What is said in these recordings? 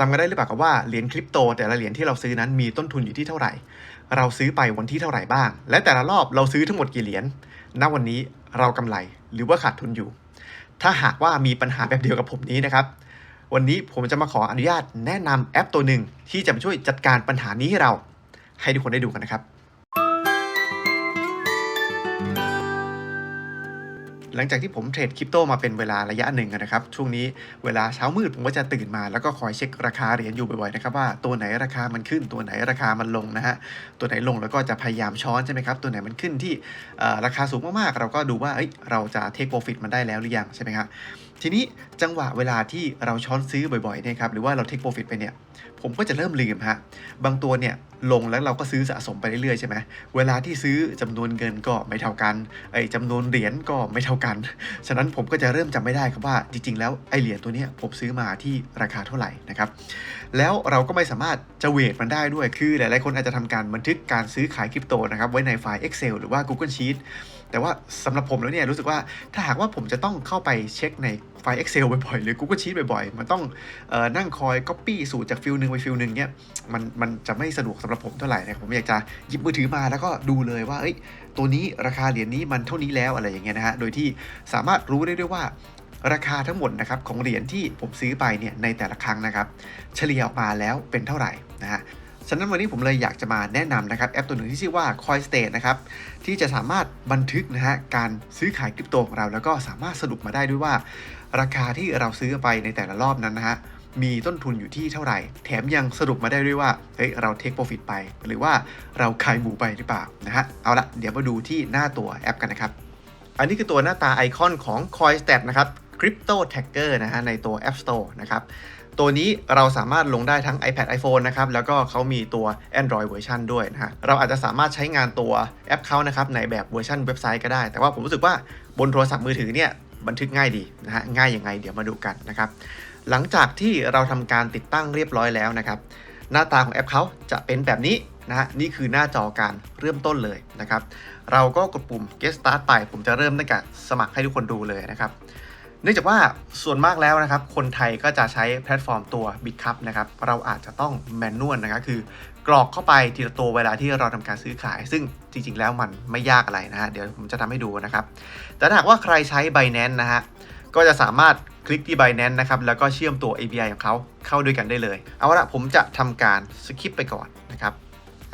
จำกันได้หรือเปล่าครับว่าเหรียญคริปโตแต่ละเหรียญที่เราซื้อนั้นมีต้นทุนอยู่ที่เท่าไหร่ เราซื้อไปวันที่เท่าไหร่บ้าง และแต่ละรอบเราซื้อทั้งหมดกี่เหรียญณวันนี้เรากำไรหรือว่าขาดทุนอยู่ ถ้าหากว่ามีปัญหาแบบเดียวกับผมนี้นะครับ วันนี้ผมจะมาขออนุญาตแนะนำแอปตัวหนึ่งที่จะมาช่วยจัดการปัญหานี้ให้เรา ให้ทุกคนได้ดูกันนะครับ หลังจากที่ผมเทรดคริปโตมาเป็นเวลาระยะหนึ่งนะครับ ช่วงนี้เวลาเช้ามืดผมก็จะตื่นมา แล้วก็คอยเช็คราคาเหรียญอยู่บ่อยๆนะครับว่าตัวไหนราคามันขึ้น ตัวไหนราคามันลงนะฮะตัวไหนลงแล้วก็จะพยายามช้อนใช่ไหมครับตัวไหนมันขึ้นที่ราคาสูงมากๆ เราก็ดูว่าเเราจะเทคโปรฟิตมันได้แล้วหรือยังใช่ไหมครับ ทีนี้จังหวะเวลาที่เราช้อนซื้อบ่อยๆเนี่ยครับหรือว่าเราเทคโปรฟิตไปเนี่ย ผมก็จะเริ่มลืมฮะบางตัวเนี่ยลงแล้วเราก็ซื้อสะสมไปเรื่อยๆใช่ไหมเวลาที่ซื้อจำนวนเงินก็ไม่เท่ากันไอ้จำนวนเหรียญก็ไม่เท่ากัน ฉะนั้นผมก็จะเริ่มจำไม่ได้ครับว่าจริงๆ แล้วไอเหรียญตัวเนี้ยผมซื้อมาที่ราคาเท่าไหร่นะครับแล้วเราก็ไม่สามารถจะเวทมันได้ด้วยคือหลายๆคนอาจจะทำการบันทึกการซื้อขายคริปโตนะครับไว้ในไฟล์ Excel หรือว่า Google Sheet แต่ว่าสำหรับผมแล้วเนี่ยรู้สึกว่าถ้าหากว่าผมจะต้องเข้าไปเช็คในไฟล์ Excel บ่อยๆ หรือ Google Sheet บ่อยๆ มันต้องออนั่งคอย Copy สูตรจากฟิลหนึ่งไปฟิลหนึ่งเนี่ยมันมันจะไม่สะดวกสำหรับผมเท่าไหร่นะผมอยากจะหยิบมือถือมาแล้วก็ดูเลยว่าเอ้ยตัวนี้ราคาเหรียญนี้มันเท่านี้แล้วอะไรอย่างเงี้ยนะฮะโดยที่สามารถรู้ได้ด้วยว่าราคาทั้งหมดนะครับของเหรียญที่ผมซื้อไปเนี่ยในแต่ละครั้งนะครับ เฉลี่ยออกมาแล้วเป็นเท่าไหร่นะฮะ ฉะนั้นวันนี้ผมเลยอยากจะมาแนะนำนะครับแอปตัวหนึ่งที่ชื่อว่า CoinState นะครับที่จะสามารถบันทึกนะฮะการซื้อขายคริปโตของเรา แล้วก็สามารถสรุปมาได้ด้วยว่า ราคาที่เราซื้อไปในแต่ละรอบนั้นนะฮะมีต้นทุนอยู่ที่เท่าไหร่ แถมยังสรุปมาได้ด้วยว่าเฮ้ยเราเทคโปรฟิตไป หรือว่าเราขายหมูไปหรือเปล่านะฮะเอาละเดี๋ยวมาดูที่หน้าตัวแอปกันนะครับ อันนี้คือตัวหน้าตาไอคอนของ CoinStat นะครับ Crypto Tracker นะฮะในตัว App Store นะครับ ตัวนี้เราสามารถลงได้ทั้ง iPad iPhone นะครับ แล้วก็เขามีตัว Android เวอร์ชันด้วยนะฮะ เราอาจจะสามารถใช้งานตัวแอปเขานะครับในแบบเวอร์ชันเว็บไซต์ก็ได้ แต่ว่าผมรู้สึกว่าบนโทรศัพท์มือถือเนี่ยบันทึกง่ายดีนะฮะ ง่ายยังไงเดี๋ยวมาดูกันนะครับ หลังจากที่เราทำการติดตั้งเรียบร้อยแล้วนะครับ หน้าตาของแอปเขาจะเป็นแบบนี้นะฮะ นี่คือหน้าจอการเริ่มต้นเลยนะครับ เราก็กดปุ่ม get start ไป ผมจะเริ่มตั้งแต่สมัครให้ทุกคนดูเลยนะครับ เนื่องจากว่าส่วนมากแล้วนะครับคนไทยก็จะใช้แพลตฟอร์มตัว b i t c u p นะครับเราอาจจะต้องแมนนวลนะครับคือกรอกเข้าไปทีละตัวเวลาที่เราทำการซื้อขาย ซึ่งจริงๆ แล้วมันไม่ยากอะไรนะฮะเดี๋ยวผมจะทำให้ดูนะครับ แต่ถ้าหากว่าใครใช้ Binance นะฮะก็จะสามารถคลิกที่ Binance นะครับแล้วก็เชื่อมตัว API ของเขาเข้าด้วยกันได้เลย เอาละผมจะทำการสคิปไปก่อนนะครับ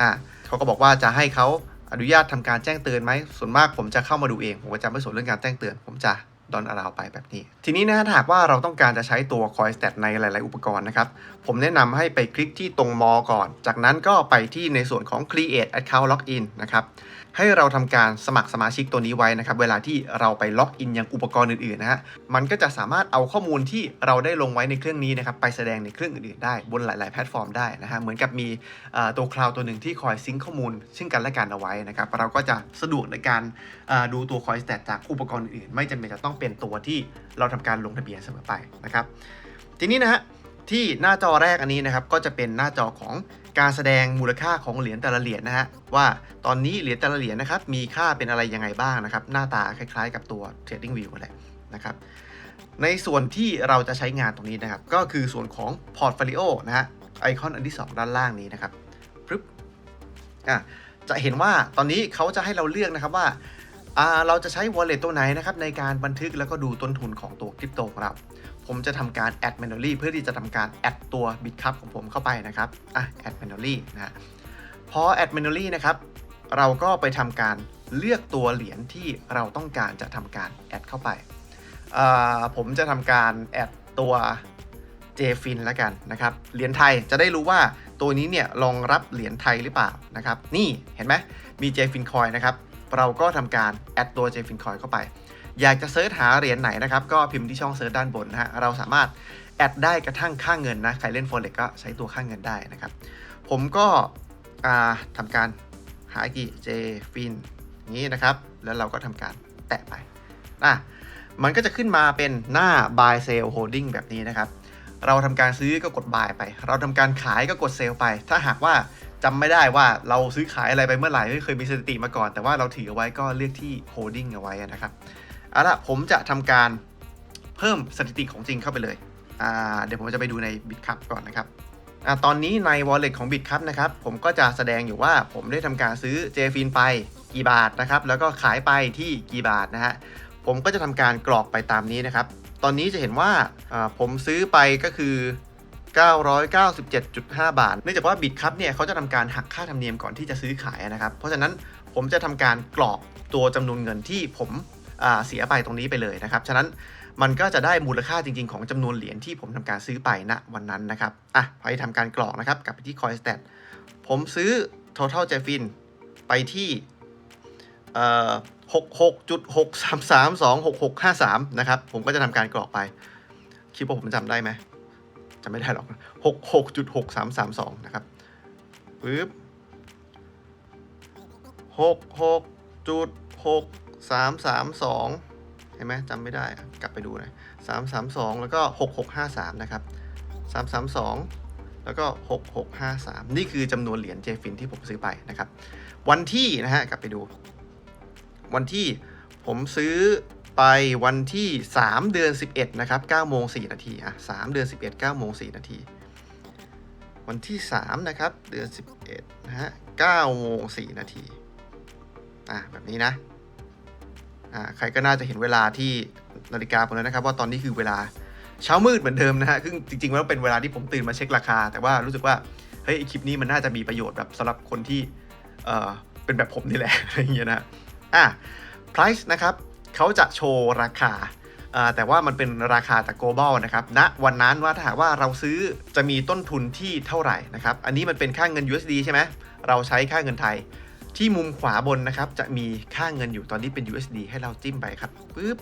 อ่าเขาก็บอกว่าจะให้เขาอนุญาตทำการแจ้งเตือนไหมส่วนมากผมจะเข้ามาดูเองผมจะไม่สนเรื่องการแจ้งเตือนผมจะ ดอนอาราวไปแบบนี้ ทีนี้นะถ้าหากว่าเราต้องการจะใช้ตัว CoinStat ในหลาย ๆ อุปกรณ์นะครับ ผมแนะนำให้ไปคลิกที่ตรงมอก่อน จากนั้นก็ไปที่ในส่วนของ Create Account Login นะครับ ให้เราทำการสมัครสมาชิกตัวนี้ไว้นะครับเวลาที่เราไปล็อกอินยังอุปกรณ์อื่นๆนะฮะมันก็จะสามารถเอาข้อมูลที่เราได้ลงไว้ในเครื่องนี้นะครับไปแสดงในเครื่องอื่นๆได้บนหลาย ๆแพลตฟอร์มได้นะฮะเหมือนกับมีตัวคลาวด์ตัวหนึ่งที่คอยซิงค์ข้อมูล ซึ่งกันและกันเอาไว้นะครับเราก็จะสะดวกในการดูตัว CoinStat จากอุปกรณ์อื่นๆไม่จำเป็นจะต้องเป็นตัวที่เราทำการลงทะเบียนเสมอไปนะครับทีนี้นะฮะที่หน้าจอแรกอันนี้นะครับก็จะเป็นหน้าจอของ การแสดงมูลค่าของเหรียญแต่ละเหรียญนะฮะว่าตอนนี้เหรียญแต่ละเหรียญนะครับมีค่าเป็นอะไรยังไงบ้างนะครับ หน้าตาคล้ายๆ กับตัว Trading View แหละนะครับในส่วนที่เราจะใช้งานตรงนี้นะครับ ก็คือส่วนของ Portfolio นะฮะไอคอนอันที่ 2 ด้านล่างนี้นะครับปึ๊บอะจะเห็นว่าตอนนี้เขาจะให้เราเลือกนะครับว่าอ่าเราจะใช้ wallet ตัวไหนนะครับในการบันทึกแล้วก็ดูต้นทุนของตัวคริปโตของเรา ผมจะทำการ add manually เพื่อที่จะทำการ add ตัว bitcup ของผมเข้าไปนะครับอะ add manually นะฮะพอ add manually นะครับเราก็ไปทำการเลือกตัวเหรียญที่เราต้องการจะทำการ add เข้าไป ผมจะทำการ add ตัว JFIN แล้วกันนะครับ เหรียญไทยจะได้รู้ว่าตัวนี้เนี่ยรองรับเหรียญไทยหรือเปล่านะครับ นี่เห็นไหมมี JFIN Coin นะครับ เราก็ทำการ add ตัว JFIN Coin เข้าไป อยากจะเซิร์ชหาเหรียญไหนนะครับ ก็พิมพ์ที่ช่องเซิร์ชด้านบนนะฮะเราสามารถแอดได้กระทั่งค่าเงินนะ ใครเล่น Forex ก็ใช้ตัวค่าเงินได้นะครับ ผมก็อ่าทำการหากี่ J Fin อย่างนี้นะครับ แล้วเราก็ทำการแตะไปอะมันก็จะขึ้นมาเป็นหน้า buy sell holding แบบนี้นะครับ เราทำการซื้อก็กด buy ไป เราทำการขายก็กด sell ไป ถ้าหากว่าจำไม่ได้ว่าเราซื้อขายอะไรไปเมื่อไหร่ไม่เคยมีสถิติมาก่อน แต่ว่าเราถือเอาไว้ก็เลือกที่ holding เอาไว้นะครับ เอาละผมจะทำการเพิ่มสถิติของจริงเข้าไปเลยเดี๋ยวผมจะไปดูใน BitCup ก่อนนะครับอตอนนี้ใน wallet ของ BitCup นะครับ ผมก็จะแสดงอยู่ว่าผมได้ทำการซื้อ JFIN ไปกี่บาทนะครับ แล้วก็ขายไปที่กี่บาทนะฮะ ผมก็จะทำการกรอกไปตามนี้นะครับ ตอนนี้จะเห็นว่าผมซื้อไปก็คือ 997.5 บาท เนื่องจากว่า BitCup เนี่ยเขาจะทำการหักค่าธรรมเนียมก่อนที่จะซื้อขายนะครับ เพราะฉะนั้นผมจะทำการกรอกตัวจำนวนเงินที่ผม เสียไปตรงนี้ไปเลยนะครับ ฉะนั้นมันก็จะได้มูลค่าจริง ๆ ของจำนวนเหรียญที่ผมทำการซื้อไปณวันนั้นนะครับ อะไปทำการกรอกนะครับกลับไปที่ CoinStat ผมซื้อ Total j f i n ไปที่เอ่อ66.633266653 นะครับ ผมก็จะทำการกรอกไป คิดว่าผมจำได้ไหมจำไม่ได้หรอก66.6332 นะครับปึ๊บ 66.6332เห็นไหมจำไม่ได้กลับไปดูหน่อย332แล้วก็6653นะครับ332แล้วก็ 6653 นี่คือจำนวนเหรียญเจฟินที่ผมซื้อไปนะครับ วันที่นะฮะกลับไปดู วันที่ผมซื้อไปวันที่ 3 เดือน 11 นะครับ9โมง4นาทีอะ3เดือน 11 9โมง4นาที วันที่ 3 นะครับ เดือน 11 นะฮะ9โมง4นาที อะ แบบนี้นะ อ่าใครก็น่าจะเห็นเวลาที่นาฬิกาผมแล้วนะครับ ว่าตอนนี้คือเวลาเช้ามืดเหมือนเดิมนะฮะซึ่งจริงๆแล้วเป็นเวลาที่ผมตื่นมาเช็คราคา แต่ว่ารู้สึกว่าเฮ้ยคลิปนี้มันน่าจะมีประโยชน์แบบสำหรับคนที่เอ่อเป็นแบบผมนี่แหละอะไรอย่างเงี้ยนะอะ price นะครับเขาจะโชว์ราคาแต่ว่ามันเป็นราคาจาก global นะครับณวันนั้นว่าถ้าหากว่าเราซื้อจะมีต้นทุนที่เท่าไหร่นะครับ อันนี้มันเป็นค่าเงิน USD ใช่ไหมเราใช้ค่าเงินไทย ที่มุมขวาบนนะครับ จะมีค่าเงินอยู่ตอนนี้เป็น USD ให้เราจิ้มไปครับปึ๊บ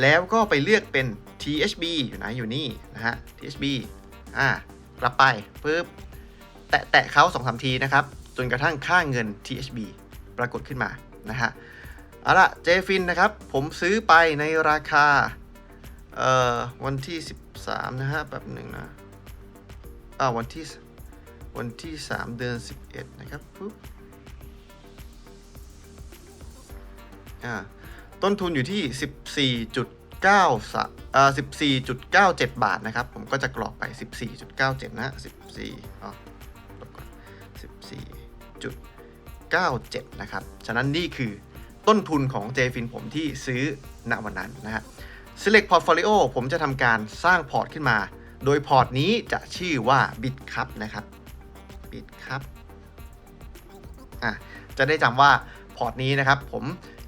แล้วก็ไปเลือกเป็น THB อยู่ไหนอยู่นี่นะฮะ THB อ่ารับไปปึ๊บแตะแตะเขาสองสามทีนะครับ จนกระทั่งค่าเงิน THB ปรากฏขึ้นมานะฮะเอาละเจฟินนะครับ ผมซื้อไปในราคาเอ่อวันที่ 13 นะฮะแบบหนึ่งนะอ่าวันที่วันที่ 3 เดือน 11 นะครับปุ๊บ อ่าต้นทุนอยู่ที่ 14.9อ่า14.97 บาทนะครับ ผมก็จะกรอกไป 14.97 นะ14อ๋อลบก่อน14.97 นะครับ ฉะนั้นนี่คือต้นทุนของ JFIN ผมที่ซื้อณวันนั้นนะฮะ Select Portfolio ผมจะทำการสร้างพอร์ตขึ้นมา โดยพอร์ตนี้จะชื่อว่า BitCup นะครับ BitCup อะจะได้จำว่าพอร์ตนี้นะครับผม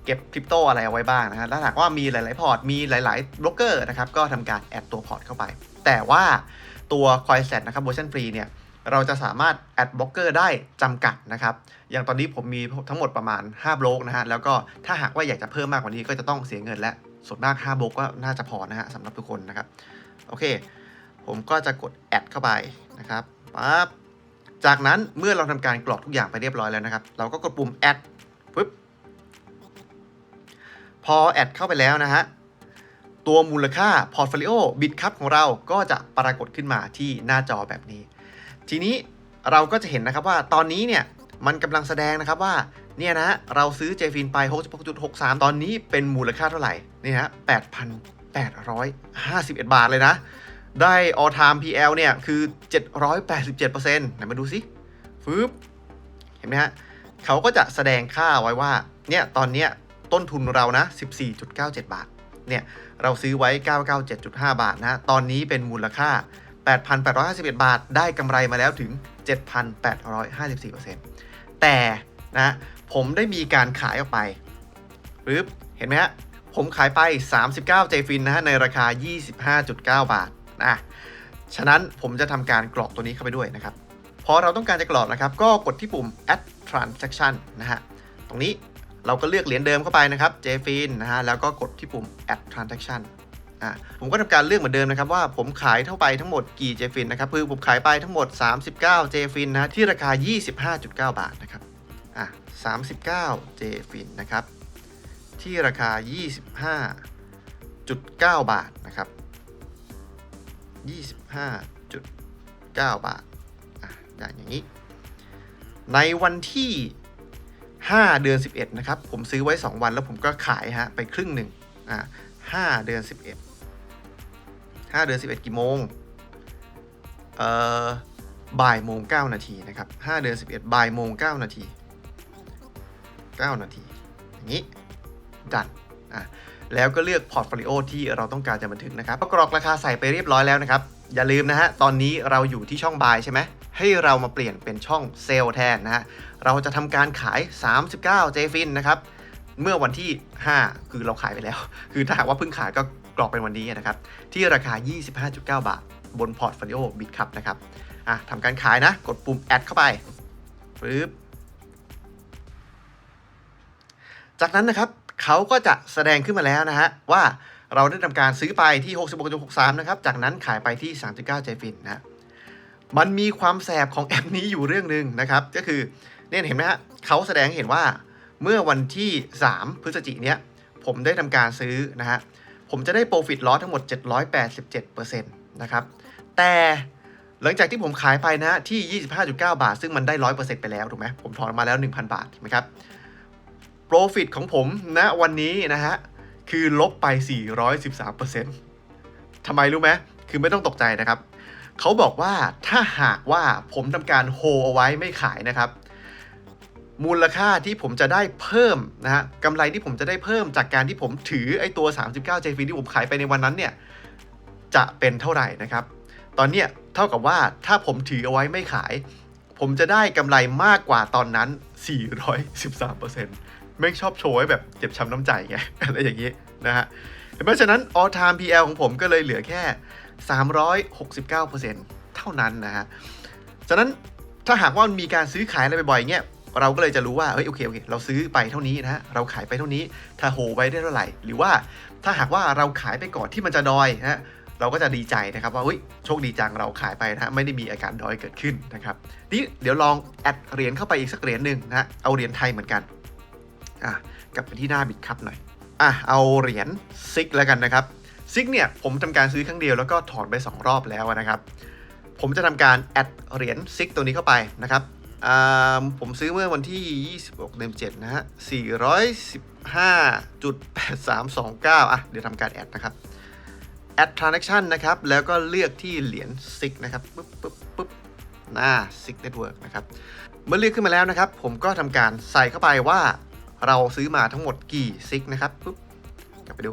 เก็บคริปโตอะไรเอาไว้บ้างนะฮะแล้วหากว่ามีหลาย ๆ พอร์ต มีหลาย ๆ บล็อกเกอร์นะครับ ก็ทำการแอดตัวพอร์ตเข้าไป แต่ว่าตัว CoinSet นะครับเวอร์ชันฟรีเนี่ย เราจะสามารถแอดบล็อกเกอร์ได้จำกัดนะครับ อย่างตอนนี้ผมมีทั้งหมดประมาณ 5 บล็อกนะฮะ แล้วก็ถ้าหากว่าอยากจะเพิ่มมากกว่านี้ก็จะต้องเสียเงินและ ส่วนมาก 5 บล็อกก็น่าจะพอนะฮะสำหรับทุกคนนะครับ โอเค ผมก็จะกดแอดเข้าไปนะครับปั๊บ จากนั้นเมื่อเราทำการกรอกทุกอย่างไปเรียบร้อยแล้วนะครับ เราก็กดปุ่มแอดปึ๊บ พอแอดเข้าไปแล้วนะฮะ ตัวมูลค่าพอร์ตโฟลิโอบิตคัพของเราก็จะปรากฏขึ้นมาที่หน้าจอแบบนี้ ทีนี้เราก็จะเห็นนะครับว่าตอนนี้เนี่ย มันกำลังแสดงนะครับว่าเนี่ยนะเราซื้อเจฟินไป 66.63 ตอนนี้เป็นมูลค่าเท่าไหร่นี่ฮะ8,851 บาทเลยนะ ได้ all time PL เนี่ย คือ 787%ไหนมาดูสิฟึบเห็นไหมฮะ เขาก็จะแสดงค่าไว้ว่า เนี่ย ตอนเนี้ย ต้นทุนเรานะ 14.97 บาท เนี่ย เราซื้อไว้ 997.5 บาทนะ ตอนนี้เป็นมูลค่า 8,851 บาท ได้กำไรมาแล้วถึง 7,854%แต่นะ ผมได้มีการขายออกไปปึ๊บเห็นไหมฮะ ผมขายไป 39 เจฟินนะฮะ ในราคา 25.9 บาท นะ ฉะนั้นผมจะทำการกรอกตัวนี้เข้าไปด้วยนะครับ พอเราต้องการจะกรอกนะครับ ก็กดที่ปุ่ม add transaction นะฮะ ตรงนี้ เราก็เลือกเหรียญเดิมเข้าไปนะครับ JFIN นะฮะแล้วก็กดที่ปุ่ม add transaction อะผมก็ทำการเลือกเหมือนเดิมนะครับว่าผมขายเท่าไปทั้งหมดกี่ JFIN นะครับคือผมขายไปทั้งหมด 39 JFIN นะฮะที่ราคา 25.9 บาทนะครับอะ39 JFIN นะครับที่ราคา 25.9 บาทนะครับ25.9 บาทอะอย่างอย่างนี้ ในวันที่ 5 เดือน 11 นะครับ ผมซื้อไว้ 2 วันแล้วผมก็ขายฮะไปครึ่งหนึ่งอ่า5เดือน 11 5 เดือน 11 กี่โมงเอ่อบ่ายโมง 9 นาทีนะครับ5เดือน 11 บ่ายโมง 9 นาที 9 นาที อย่างนี้ ดันอะแล้วก็เลือกพอร์ตโฟลิโอที่เราต้องการจะบันทึกนะครับก็กรอกราคาใส่ไปเรียบร้อยแล้วนะครับ อย่าลืมนะฮะ ตอนนี้เราอยู่ที่ช่องบายใช่ไหม ให้เรามาเปลี่ยนเป็นช่องเซลล์แทนนะฮะ เราจะทำการขาย 39เจฟินนะครับ เมื่อวันที่ 5 คือเราขายไปแล้ว คือถ้าหากว่าเพิ่งขายก็กรอกเป็นวันนี้นะครับ ที่ราคา 25.9 บาท บนพอร์ตฟลิโอบิตคับนะครับอะทำการขายนะ กดปุ่มแอดเข้าไปปึ๊บจากนั้นนะครับเขาก็จะแสดงขึ้นมาแล้วนะฮะ ว่าเราได้ทำการซื้อไปที่ 66.63 นะครับ จากนั้นขายไปที่ 39เจฟินนะฮะ มันมีความแสบของแอปนี้อยู่เรื่องหนึ่งนะครับ ก็คือเนี่ยเห็นไหมฮะเขาแสดงเห็นว่าเมื่อวันที่ 3 พฤศจิกเนี้ยผมได้ทำการซื้อนะฮะผมจะได้โปรฟิตลอสทั้งหมด 787%นะครับ แต่หลังจากที่ผมขายไปนะที่ 25.9 บาท ซึ่งมันได้ 100%ไปแล้วถูกไหมผมถอนมาแล้ว 1,000 บาทถูกไหมครับโปรฟิตของผมณวันนี้นะฮะคือลบไป 413%ทำไมรู้ไหมคือไม่ต้องตกใจนะครับ เขาบอกว่าถ้าหากว่าผมทำการโฮเอาไว้ไม่ขายนะครับ มูลค่าที่ผมจะได้เพิ่มนะฮะกำไรที่ผมจะได้เพิ่มจากการที่ผมถือไอ้ตัว 39 JF ที่ผมขายไปในวันนั้นเนี่ย จะเป็นเท่าไหร่นะครับ ตอนเนี้ยเท่ากับว่าถ้าผมถือเอาไว้ไม่ขาย ผมจะได้กำไรมากกว่าตอนนั้น 413%ไม่งชอบโชว์ให้แบบเจ็บช้ำน้ำใจไงอะไรอย่างนี้นะฮะเพราะฉะนั้น all time PL ของผมก็เลยเหลือแค่ 369%เท่านั้นนะฮะฉะนั้นถ้าหากว่ามันมีการซื้อขายอะไรบ่อยๆเงี้ยเราก็เลยจะรู้ว่าเฮ้ยโอเคโอเคเราซื้อไปเท่านี้นะฮะเราขายไปเท่านี้ ถ้าโฮไว้ได้เท่าไหร่ หรือว่าถ้าหากว่าเราขายไปก่อนที่มันจะดอยนะฮะเราก็จะดีใจนะครับว่าเฮ้ยโชคดีจังเราขายไปนะฮะไม่ได้มีอาการดอยเกิดขึ้นนะครับนี่เดี๋ยวลองแอดเหรียญเข้าไปอีกสักเหรียญหนึ่งนะฮะเอาเหรียญไทยเหมือนกันอะกลับไปที่หน้าบิตคัพหน่อยอะเอาเหรียญซิกแล้วกันนะครับ ซิกเนี่ยผมทำการซื้อครั้งเดียวแล้วก็ถอนไป 2 รอบแล้วนะครับ ผมจะทำการแอดเหรียญซิกตัวนี้เข้าไปนะครับผมซื้อเมื่อวันที่ 26เดือน7นะฮะ 415.8329 อะ เดี๋ยวทำการแอดนะครับ แอด transaction นะครับ แล้วก็เลือกที่เหรียญซิกนะครับ ปึ๊บปึ๊บปึ๊บหน้าซิกเน็ตเวิร์กนะครับ เมื่อเลือกขึ้นมาแล้วนะครับ ผมก็ทำการใส่เข้าไปว่าเราซื้อมาทั้งหมดกี่ซิกนะครับปุ๊บ กลับไปดู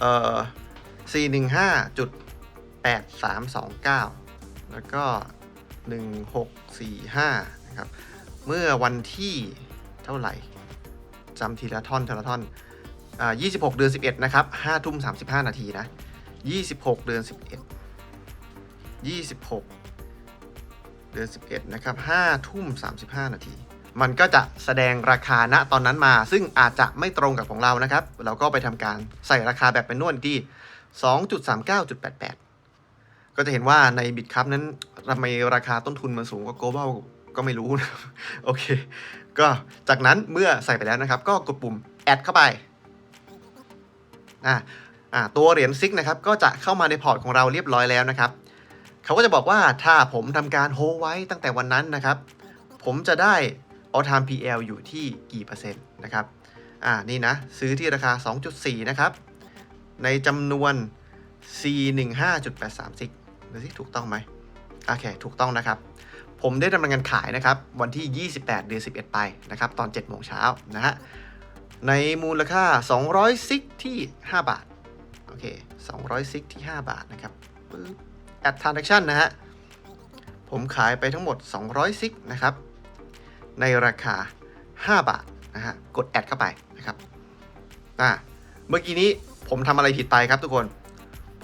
เอ่อ 415.8329 แล้วก็ 1645 นะครับ เมื่อวันที่เท่าไหร่จำทีละท่อนทีละท่อนอ่า26 เดือน 11 นะครับ5ทุ่ม 35 นาทีนะ 26 เดือน 11 26 เดือน 11 นะครับ5ทุ่ม 35 นาที มันก็จะแสดงราคาณตอนนั้นมา ซึ่งอาจจะไม่ตรงกับของเรานะครับ เราก็ไปทำการใส่ราคาแบบเป็นนวดที่ 2.39.88 ก็จะเห็นว่าในบิตคัพนั้นทำไมราคาต้นทุนมันสูงกว่า global ก็ไม่รู้นะโอเค ก็จากนั้นเมื่อใส่ไปแล้วนะครับ ก็กดปุ่ม add เข้าไปอ่าอ่าตัวเหรียญซิกนะครับ ก็จะเข้ามาในพอร์ตของเราเรียบร้อยแล้วนะครับ เขาก็จะบอกว่าถ้าผมทำการโฮไว้ตั้งแต่วันนั้นนะครับ ผมจะได้ all time PL อยู่ที่กี่เปอร์เซ็นต์นะครับ อ่า นี่นะ ซื้อที่ราคา 2.4 นะครับ ในจำนวน415.83ซิกดูสิถูกต้องไหมโอเค ถูกต้องนะครับ ผมได้ดำเนินการขายนะครับ วันที่ 28 เดือน 11 ไปนะครับ ตอน 7 โมงเช้านะฮะ ในมูลค่า 200ซิกที่ 5 บาท โอเค 200ซิกที่ 5 บาทนะครับปึ๊บ add transaction นะฮะ ผมขายไปทั้งหมด 200ซิกนะครับ ในราคา 5 บาทนะฮะ กดแอดเข้าไปนะครับ อ่า เมื่อกี้นี้ ผมทำอะไรผิดไปครับทุกคน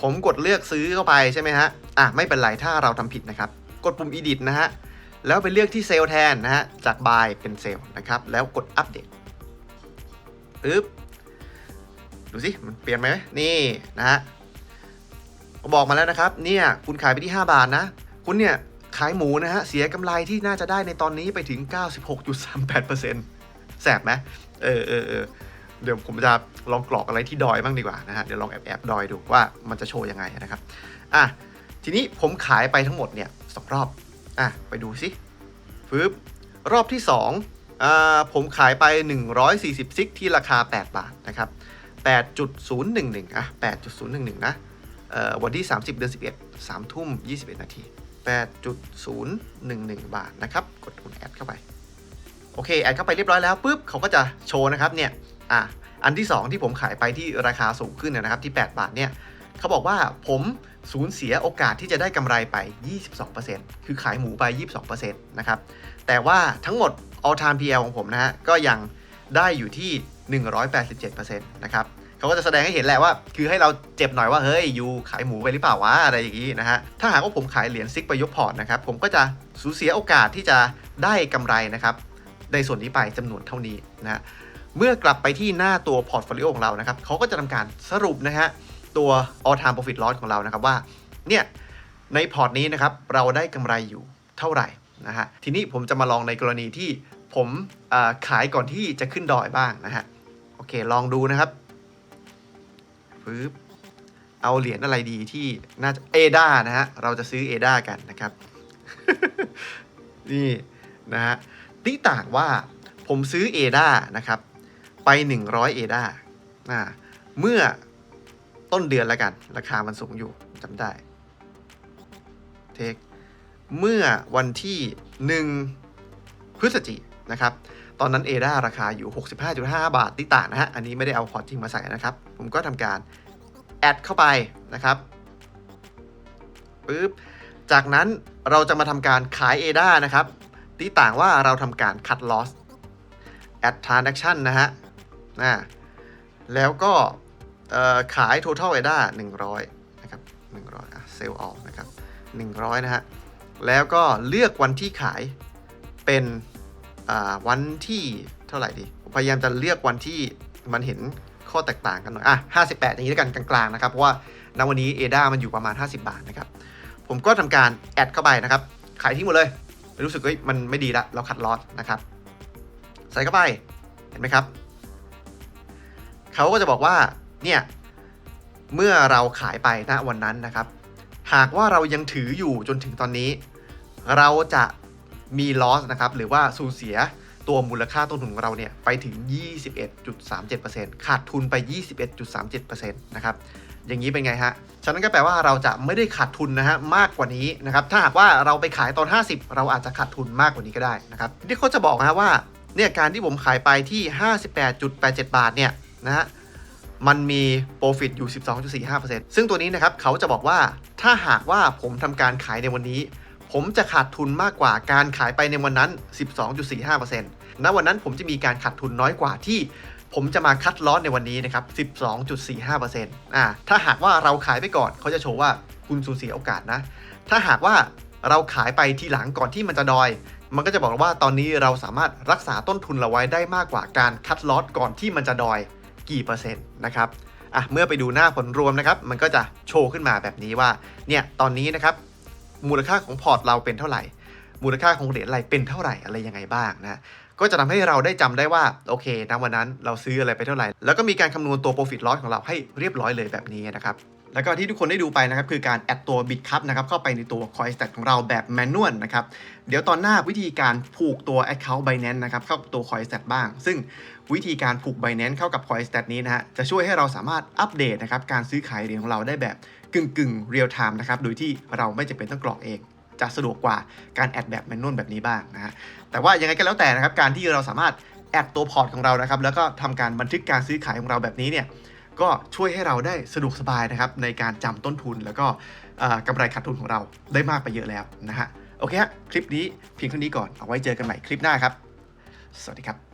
ผมกดเลือกซื้อเข้าไปใช่ไหมฮะ อะไม่เป็นไรถ้าเราทำผิดนะครับ กดปุ่ม edit นะฮะ แล้วไปเลือกที่เซลล์แทนนะฮะ จาก buy เป็นเซลล์นะครับ แล้วกดอัปเดตปึ๊บ ดูสิมันเปลี่ยนไหม นี่นะฮะ บอกมาแล้วนะครับ เนี่ยคุณขายไปที่ 5 บาทนะ คุณเนี่ยขายหมูนะฮะ เสียกำไรที่น่าจะได้ในตอนนี้ไปถึง 96.38%แสบไหมเออเออเออเดี๋ยวผมจะ ลองกรอกอะไรที่ดอยบ้างดีกว่านะฮะเดี๋ยวลองแอบแอบดอยดูว่ามันจะโชว์ยังไงนะครับอะทีนี้ผมขายไปทั้งหมดเนี่ยสองรอบอะไปดูสิฟึบรอบที่2อ่าผมขายไป 140ซิกที่ราคา 8 บาทนะครับ8.011อะ8.011นะเอ่อวันที่ 30 เดือน 11 3 ทุ่ม 21 นาที 8.011 บาทนะครับ กดคุณแอดเข้าไป โอเค แอดเข้าไปเรียบร้อยแล้วปุ๊บเขาก็จะโชว์นะครับเนี่ย อะ อันที่ 2 ที่ผมขายไปที่ราคาสูงขึ้นนะครับที่ 8 บาทเนี่ยเขาบอกว่าผมสูญเสียโอกาสที่จะได้กำไรไป 22%คือขายหมูไป 22%นะครับแต่ว่าทั้งหมด all time PL ของผมนะฮะก็ยังได้อยู่ที่ 187%นะครับเขาก็จะแสดงให้เห็นแหละว่า คือให้เราเจ็บหน่อยว่า เฮ้ยยูขายหมูไปหรือเปล่าวะอะไรอย่างนี้นะฮะถ้าหากว่าผมขายเหรียญซิกไปยกพอร์ตนะครับผมก็จะสูญเสียโอกาสที่จะได้กำไรนะครับในส่วนนี้ไปจำนวนเท่านี้นะฮะ เมื่อกลับไปที่หน้าตัวพอร์ตโฟลิโอของเรานะครับเขาก็จะทำการสรุปนะฮะตัว all time profit loss ของเรานะครับว่าเนี่ยในพอร์ตนี้นะครับเราได้กำไรอยู่เท่าไหร่นะฮะทีนี้ผมจะมาลองในกรณีที่ผมขายก่อนที่จะขึ้นดอยบ้างนะฮะโอเคลองดูนะครับปึ๊บเอาเหรียญอะไรดีที่น่าจะเอดานะฮะเราจะซื้อเอดากันนะครับ นี่นะฮะที่ต่างว่าผมซื้อเอดานะครับ ไป 100 เอดาอ่าเมื่อต้นเดือนแล้วกัน ราคามันสูงอยู่จำได้เทคเมื่อวันที่ 1 พฤศจิกนะครับ ตอนนั้นเอดาราคาอยู่ 65.5 บาทที่ต่างนะฮะ อันนี้ไม่ได้เอาพอร์ตจริงมาใส่นะครับ ผมก็ทำการแอดเข้าไปนะครับปึ๊บจากนั้นเราจะมาทำการขาย ADA นะครับที่ต่างว่าเราทำการ cut loss add transaction นะฮะ นะแล้วก็เอ่อขาย total ADA 100 นะครับ 100อะ sell off นะครับ 100 นะฮะ แล้วก็เลือกวันที่ขายเป็นวันที่เท่าไหร่ดี พยายามจะเลือกวันที่มันเห็นข้อแตกต่างกันหน่อย อะ 58 อย่างนี้แล้วกันกลางๆนะครับ เพราะว่าณวันนี้ ADA มันอยู่ประมาณ 50 บาทนะครับ ผมก็ทำการแอดเข้าไปนะครับ ขายทิ้งหมดเลย รู้สึกว่ามันไม่ดีละ เราคัดลอสนะครับ ใส่เข้าไป เห็นไหมครับ เขาก็จะบอกว่าเนี่ยเมื่อเราขายไปณวันนั้นนะครับ หากว่าเรายังถืออยู่จนถึงตอนนี้ เราจะมีลอสนะครับ หรือว่าสูญเสียตัวมูลค่าต้นทุนของเราเนี่ย ไปถึง 21.37%ขาดทุนไป 21.37%นะครับ อย่างนี้เป็นไงฮะ ฉะนั้นก็แปลว่าเราจะไม่ได้ขาดทุนนะฮะมากกว่านี้นะครับ ถ้าหากว่าเราไปขายตอน 50 เราอาจจะขาดทุนมากกว่านี้ก็ได้นะครับ ที่เขาจะบอกนะฮะว่า เนี่ยการที่ผมขายไปที่ 58.87 บาทเนี่ย นะฮะมันมี profit อยู่ 12.45%ซึ่งตัวนี้นะครับเขาจะบอกว่าถ้าหากว่าผมทำการขายในวันนี้ ผมจะขาดทุนมากกว่าการขายไปในวันนั้น 12.45%ณวันนั้นผมจะมีการขาดทุนน้อยกว่าที่ ผมจะมาคัดลอสในวันนี้นะครับ 12.45%อ่าถ้าหากว่าเราขายไปก่อนเขาจะโชว์ว่าคุณสูญเสียโอกาสนะ ถ้าหากว่าเราขายไปทีหลังก่อนที่มันจะดอย มันก็จะบอกว่าตอนนี้เราสามารถรักษาต้นทุนเราไว้ได้มากกว่าการคัดลอสก่อนที่มันจะดอย กี่เปอร์เซ็นต์นะครับอะเมื่อไปดูหน้าผลรวมนะครับ มันก็จะโชว์ขึ้นมาแบบนี้ว่าเนี่ยตอนนี้นะครับมูลค่าของพอร์ตเราเป็นเท่าไหร่ มูลค่าของเหรียญอะไรเป็นเท่าไหร่อะไรยังไงบ้างนะก็จะทำให้เราได้จำได้ว่าโอเคณวันนั้นเราซื้ออะไรไปเท่าไหร่ แล้วก็มีการคำนวณตัว profit loss ของเราให้เรียบร้อยเลยแบบนี้นะครับ แล้วก็ที่ทุกคนได้ดูไปนะครับคือการแอดตัว Bitcup นะครับเข้าไปในตัว CoinStat ของเราแบบแมนนวลนะครับเดี๋ยวตอนหน้าวิธีการผูกตัว Account Binance นะครับเข้าตัว CoinStat บ้าง ซึ่งวิธีการผูก Binance เข้ากับ CoinStat นี้นะฮะจะช่วยให้เราสามารถอัปเดตนะครับการซื้อขายเหรียญของเราได้แบบกึ่งกึ่งเรียลไทม์นะครับโดยที่เราไม่จำเป็นต้องกรอกเอง จะสะดวกกว่าการแอดแบบแมนนวลแบบนี้บ้างนะฮะแต่ว่ายังไงก็แล้วแต่นะครับการที่เราสามารถแอดตัวพอร์ตของเรานะครับแล้วก็ทำการบันทึกการซื้อขายของเราแบบนี้เนี่ย ก็ช่วยให้เราได้สะดวกสบายนะครับในการจำต้นทุนแล้วก็เอ่อกำไรขาดทุนของเราได้มากไปเยอะแล้วนะฮะโอเคฮะคลิปนี้เพียงเท่านี้ก่อนเอาไว้เจอกันใหม่คลิปหน้าครับ สวัสดีครับ